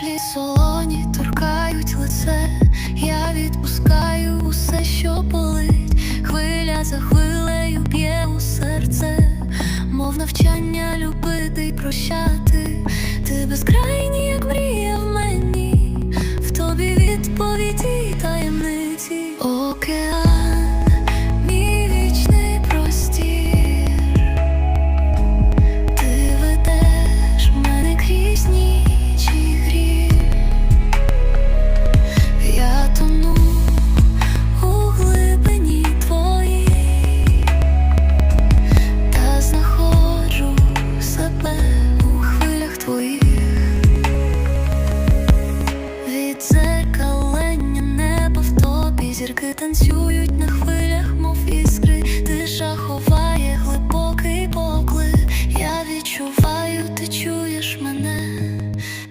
Хвилі солоні торкають лице, я відпускаю усе, що болить, хвиля за хвилею б'є у серце, мов навчання любити й прощати, Зірки танцюють на хвилях, мов іскри. Тиша ховає глибокий поклик. Я відчуваю, ти чуєш мене.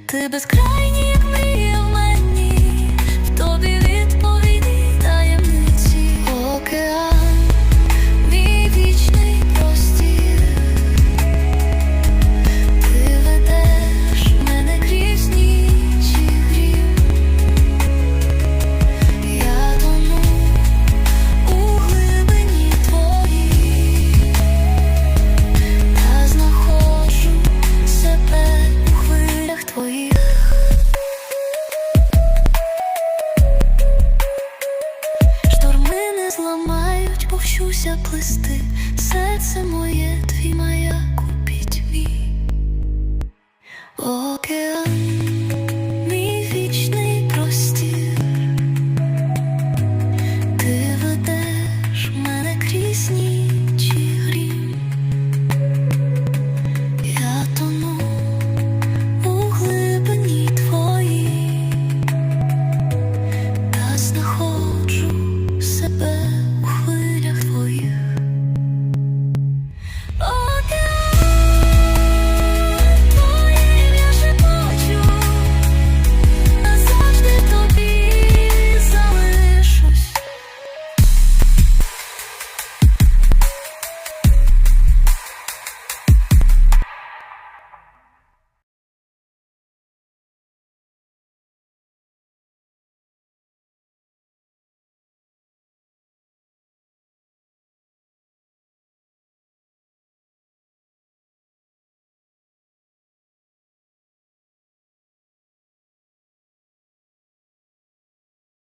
Ти безкрайній, як мрія зламають, повчуся плести Серце моє, твій маяк